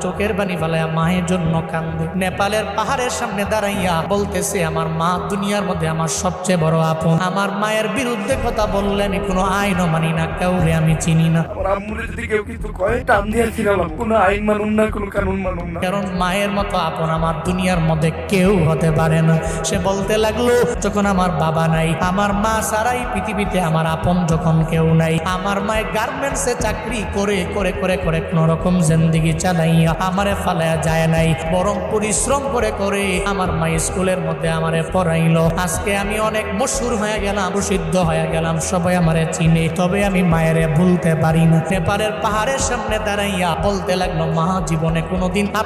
চোখের বানি ফেলায় মায়ের জন্য কান্দে। নেপালের পাহাড়ের সামনে দাঁড়াইয়া বলতেছে, আমার মা দুনিয়ার মধ্যে আমার সবচেয়ে বড় আপন। আমার মায়ের বিরুদ্ধে কথা বললে আমি কোনো আইনও মানি না, কাউরে আমি চিনি না। কোনো আইন মানুন না, কোনো কানুন কারণ মায়ের মতো আপন আমার দুনিয়ার মধ্যে কেউ হতে পারে না। সে বলতে লাগল, যখন আমার বাবা নাই, আমার মা সারাই পৃথিবীতে আমার আপন যখন কেউ নাই। আমার মায়ের গার্মেন্টসে চাকরি করে করে করে করে কোন রকম জিন্দিগি চালাইয়া আমারে ফালায়া যায় নাই। বরং পরিশ্রম করে করে আমার মা স্কুলের মধ্যে আমারে পড়াইলো। আজকে আমি অনেক মশুর হয়ে গেলাম, প্রসিদ্ধ হয়ে গেলাম, সবাই আমারে চিনে। তবে আমি মায়েরে ভুলতে পারি না। নেপালের পাহাড়ের সামনে দাঁড়াইয়া বলতে লাগল, মা, জীবনে কোনোদিন